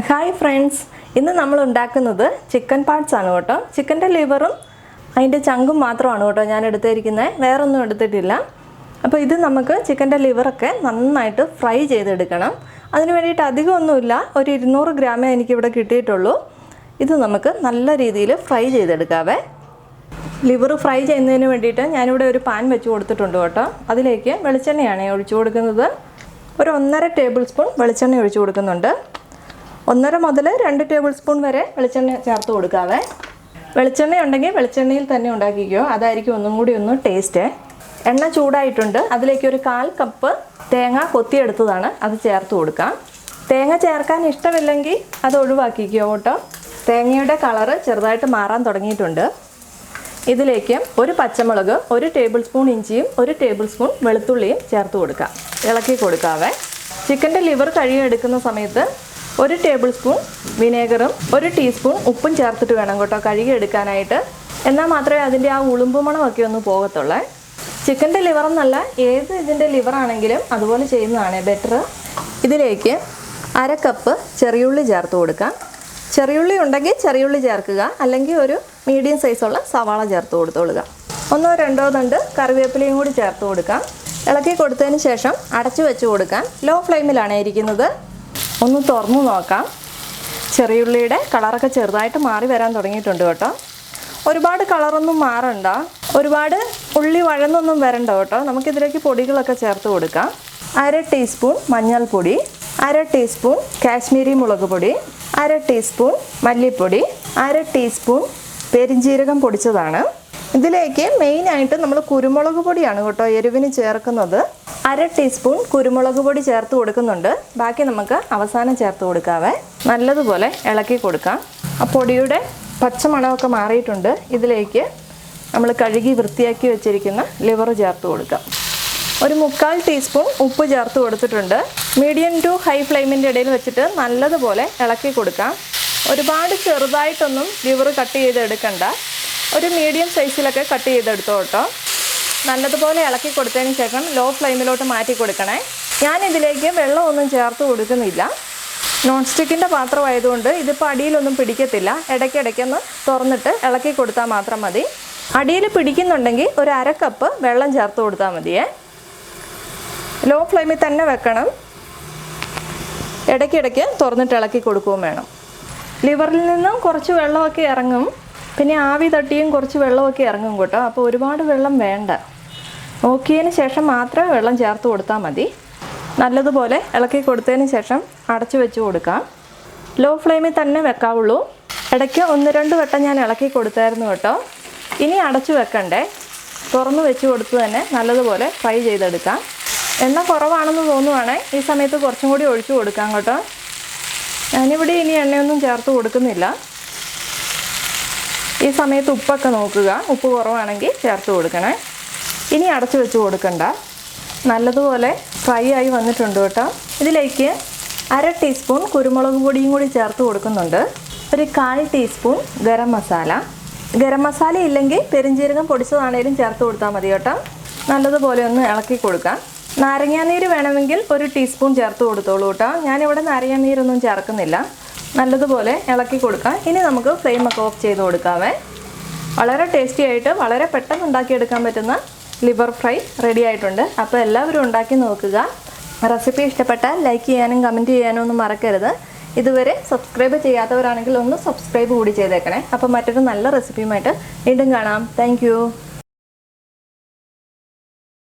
Hi friends ഇന്ന് നമ്മൾ ഉണ്ടാക്കുന്നത് ചിക്കൻ പാർട്സ് ആണ് കേട്ടോ. ചിക്കന്റെ ലിവറും അതിന്റെ ചങ്കും മാത്രമാണ് കേട്ടോ ഞാൻ എടുത്തിരിക്കുന്നത് വേറൊന്നും എടുത്തിട്ടില്ല. അപ്പോൾ ഇത് നമുക്ക് ചിക്കന്റെ ലിവറൊക്കെ നന്നായിട്ട് ഫ്രൈ ചെയ്തെടുക്കണം. അതിന് വേണ്ടിയിട്ട് അധികമൊന്നുമില്ല ഒരു ഇരുന്നൂറ് ഗ്രാമേ എനിക്കിവിടെ കിട്ടിയിട്ടുള്ളൂ. ഇത് നമുക്ക് നല്ല രീതിയിൽ ഫ്രൈ ചെയ്തെടുക്കാവേ. ലിവർ ഫ്രൈ ചെയ്യുന്നതിന് വേണ്ടിയിട്ട് ഞാനിവിടെ ഒരു പാൻ വെച്ച് കൊടുത്തിട്ടുണ്ട് കേട്ടോ. അതിലേക്ക് വെളിച്ചെണ്ണയാണ് ഒഴിച്ചു കൊടുക്കുന്നത്. ഒരു ഒന്നര ടേബിൾ സ്പൂൺ വെളിച്ചെണ്ണ ഒഴിച്ചു കൊടുക്കുന്നുണ്ട്. ഒന്നര മുതൽ രണ്ട് ടേബിൾ സ്പൂൺ വരെ വെളിച്ചെണ്ണ ചേർത്ത് കൊടുക്കാവേ. വെളിച്ചെണ്ണ ഉണ്ടെങ്കിൽ വെളിച്ചെണ്ണയിൽ തന്നെ ഉണ്ടാക്കിക്കോ. അതായിരിക്കും ഒന്നും കൂടി ഒന്ന് ടേസ്റ്റ് എണ്ണ ചൂടായിട്ടുണ്ട്. അതിലേക്ക് ഒരു കാൽ കപ്പ് തേങ്ങ കൊത്തിയെടുത്തതാണ്. അത് ചേർത്ത് കൊടുക്കാം. തേങ്ങ ചേർക്കാൻ ഇഷ്ടമില്ലെങ്കിൽ അത് ഒഴിവാക്കിക്കോ കേട്ടോ. തേങ്ങയുടെ കളറ് ചെറുതായിട്ട് മാറാൻ തുടങ്ങിയിട്ടുണ്ട്. ഇതിലേക്ക് ഒരു പച്ചമുളക് ഒരു ടേബിൾ സ്പൂൺ ഇഞ്ചിയും ഒരു ടേബിൾ സ്പൂൺ വെളുത്തുള്ളിയും ചേർത്ത് കൊടുക്കാം. ഇളക്കി കൊടുക്കാവേ. ചിക്കന്റെ ലിവർ കഴുകിയെടുക്കുന്ന സമയത്ത് ഒരു ടേബിൾ സ്പൂൺ വിനേഗറും ഒരു ടീസ്പൂൺ ഉപ്പും ചേർത്തിട്ട് വേണം കേട്ടോ കഴുകിയെടുക്കാനായിട്ട്. എന്നാൽ മാത്രമേ അതിന്റെ ആ ഉളുമ്പ് മണമൊക്കെ ഒന്ന് പോകത്തുള്ളേ. ചിക്കന്റെ ലിവർ എന്നല്ല ഏത് ഇതിന്റെ ലിവർ ആണെങ്കിലും അതുപോലെ ചെയ്യുന്നതാണ് ബെറ്റർ ഇതിലേക്ക് അര കപ്പ് ചെറിയുള്ളി ചേർത്ത് കൊടുക്കാം. ചെറിയുള്ളി ഉണ്ടെങ്കിൽ ചെറിയുള്ളി ചേർക്കുക അല്ലെങ്കിൽ ഒരു മീഡിയം സൈസുള്ള സവാള ചേർത്ത് കൊടുത്തോളുക. ഒന്നോ രണ്ടോ തണ്ട് കറിവേപ്പിലയും കൂടി ചേർത്ത് കൊടുക്കാം. ഇളക്കി കൊടുത്തതിന് ശേഷം അടച്ചു വെച്ച് കൊടുക്കാൻ ലോ ഫ്ലെയിമിലാണ് ഇരിക്കുന്നത്. ഒന്ന് തുറന്നു നോക്കാം. ചെറിയുള്ളിയുടെ കളറൊക്കെ ചെറുതായിട്ട് മാറി വരാൻ തുടങ്ങിയിട്ടുണ്ട് കേട്ടോ. ഒരുപാട് കളറൊന്നും മാറണ്ട. ഒരുപാട് ഉള്ളി വഴന്നൊന്നും വരണ്ട കേട്ടോ. നമുക്കിതിലേക്ക് പൊടികളൊക്കെ ചേർത്ത് കൊടുക്കാം. അര ടീസ്പൂൺ മഞ്ഞൾപ്പൊടി അര ടീസ്പൂൺ കാശ്മീരി മുളക് പൊടി അര ടീസ്പൂൺ മല്ലിപ്പൊടി അര ടീസ്പൂൺ പെരിഞ്ജീരകം പൊടിച്ചതാണ്. ഇതിലേക്ക് മെയിനായിട്ട് നമ്മൾ കുരുമുളക് പൊടിയാണ് കേട്ടോ എരിവിന് ചേർക്കുന്നത്. അര ടീസ്പൂൺ കുരുമുളക് പൊടി ചേർത്ത് കൊടുക്കുന്നുണ്ട്. ബാക്കി നമുക്ക് അവസാനം ചേർത്ത് കൊടുക്കാവേ. നല്ലതുപോലെ ഇളക്കി കൊടുക്കാം. ആ പൊടിയുടെ പച്ചമണമൊക്കെ മാറിയിട്ടുണ്ട്. ഇതിലേക്ക് നമ്മൾ കഴുകി വൃത്തിയാക്കി വെച്ചിരിക്കുന്ന ലിവർ ചേർത്ത് കൊടുക്കാം. ഒരു മുക്കാൽ ടീസ്പൂൺ ഉപ്പ് ചേർത്ത് കൊടുത്തിട്ടുണ്ട്. മീഡിയം ടു ഹൈ ഫ്ലെയിമിന്റെ ഇടയിൽ വെച്ചിട്ട് നല്ലതുപോലെ ഇളക്കി കൊടുക്കാം. ഒരുപാട് ചെറുതായിട്ടൊന്നും ലിവർ കട്ട് ചെയ്തെടുക്കണ്ട. ഒരു മീഡിയം സൈസിലൊക്കെ കട്ട് ചെയ്തെടുത്തോ കേട്ടോ നല്ലതുപോലെ ഇളക്കി കൊടുത്തതിന് ശേഷം ലോ ഫ്ലെയിമിലോട്ട് മാറ്റി കൊടുക്കണേ. ഞാൻ ഇതിലേക്ക് വെള്ളമൊന്നും ചേർത്ത് കൊടുക്കുന്നില്ല. നോൺ സ്റ്റിക്കിന്റെ പാത്രമായതുകൊണ്ട് ഇതിപ്പോൾ അടിയിലൊന്നും പിടിക്കത്തില്ല. ഇടയ്ക്കിടയ്ക്കൊന്ന് തുറന്നിട്ട് ഇളക്കി കൊടുത്താൽ മാത്രം മതി. അടിയിൽ പിടിക്കുന്നുണ്ടെങ്കിൽ ഒരു അര കപ്പ് വെള്ളം ചേർത്ത് കൊടുത്താൽ മതിയേ. ലോ ഫ്ലെയിമിൽ തന്നെ വെക്കണം. ഇടയ്ക്കിടയ്ക്ക് തുറന്നിട്ട് ഇളക്കി കൊടുക്കുകയും വേണം. ലിവറിൽ നിന്നും കുറച്ച് വെള്ളമൊക്കെ ഇറങ്ങും. പിന്നെ ആവി തട്ടിയും കുറച്ച് വെള്ളമൊക്കെ ഇറങ്ങും കേട്ടോ. അപ്പോൾ ഒരുപാട് വെള്ളം വേണ്ട. നോക്കിയതിന് ശേഷം മാത്രമേ വെള്ളം ചേർത്ത് കൊടുത്താൽ മതി. നല്ലതുപോലെ ഇളക്കി കൊടുത്തതിന് ശേഷം അടച്ചു വെച്ച് കൊടുക്കാം. ലോ ഫ്ലെയിമിൽ തന്നെ വെക്കാവുള്ളൂ. ഇടയ്ക്ക് ഒന്ന് രണ്ട് വട്ടം ഞാൻ ഇളക്കി കൊടുത്തായിരുന്നു കേട്ടോ. ഇനി അടച്ചു വെക്കണ്ടേ. തുറന്ന് വെച്ച് കൊടുത്ത് തന്നെ നല്ലതുപോലെ ഫ്രൈ ചെയ്തെടുക്കാം. എണ്ണ കുറവാണെന്ന് തോന്നുവാണെങ്കിൽ ഈ സമയത്ത് കുറച്ചും കൂടി ഒഴിച്ചു കൊടുക്കാം കേട്ടോ. ഞാനിവിടെ ഇനി എണ്ണയൊന്നും ചേർത്ത് കൊടുക്കുന്നില്ല. ഈ സമയത്ത് ഉപ്പൊക്കെ നോക്കുക. ഉപ്പ് കുറവാണെങ്കിൽ ചേർത്ത് കൊടുക്കണേ. ഇനി അടച്ചു വെച്ച് കൊടുക്കണ്ട. നല്ലതുപോലെ ഫ്രൈ ആയി വന്നിട്ടുണ്ട് കേട്ടോ. ഇതിലേക്ക് അര ടീസ്പൂൺ കുരുമുളക് പൊടിയും കൂടി ചേർത്ത് കൊടുക്കുന്നുണ്ട്. ഒരു കാൽ ടീസ്പൂൺ ഗരം മസാല. ഗരം മസാല ഇല്ലെങ്കിൽ പെരിഞ്ചീരകം പൊടിച്ചതാണേലും ചേർത്ത് കൊടുത്താൽ മതി കേട്ടോ. നല്ലതുപോലെ ഒന്ന് ഇളക്കി കൊടുക്കാം. നാരങ്ങാനീര് വേണമെങ്കിൽ ഒരു ടീസ്പൂൺ ചേർത്ത് കൊടുത്തോളൂ കേട്ടോ. ഞാനിവിടെ നാരങ്ങാനീരൊന്നും ചേർക്കുന്നില്ല. നല്ലതുപോലെ ഇളക്കി കൊടുക്കാം. ഇനി നമുക്ക് ഫ്ലെയിമൊക്കെ ഓഫ് ചെയ്ത് കൊടുക്കാമേ വളരെ ടേസ്റ്റി ആയിട്ട് വളരെ പെട്ടെന്ന് ഉണ്ടാക്കിയെടുക്കാൻ പറ്റുന്ന ലിവർ ഫ്രൈ റെഡി ആയിട്ടുണ്ട്. അപ്പോൾ എല്ലാവരും ഉണ്ടാക്കി നോക്കുക. റെസിപ്പി ഇഷ്ടപ്പെട്ടാൽ ലൈക്ക് ചെയ്യാനും കമന്റ് ചെയ്യാനും ഒന്നും മറക്കരുത്. ഇതുവരെ സബ്സ്ക്രൈബ് ചെയ്യാത്തവരാണെങ്കിൽ ഒന്ന് സബ്സ്ക്രൈബ് കൂടി ചെയ്തേക്കണേ. അപ്പോൾ മറ്റൊരു നല്ല റെസിപ്പിയുമായിട്ട് വീണ്ടും കാണാം. താങ്ക്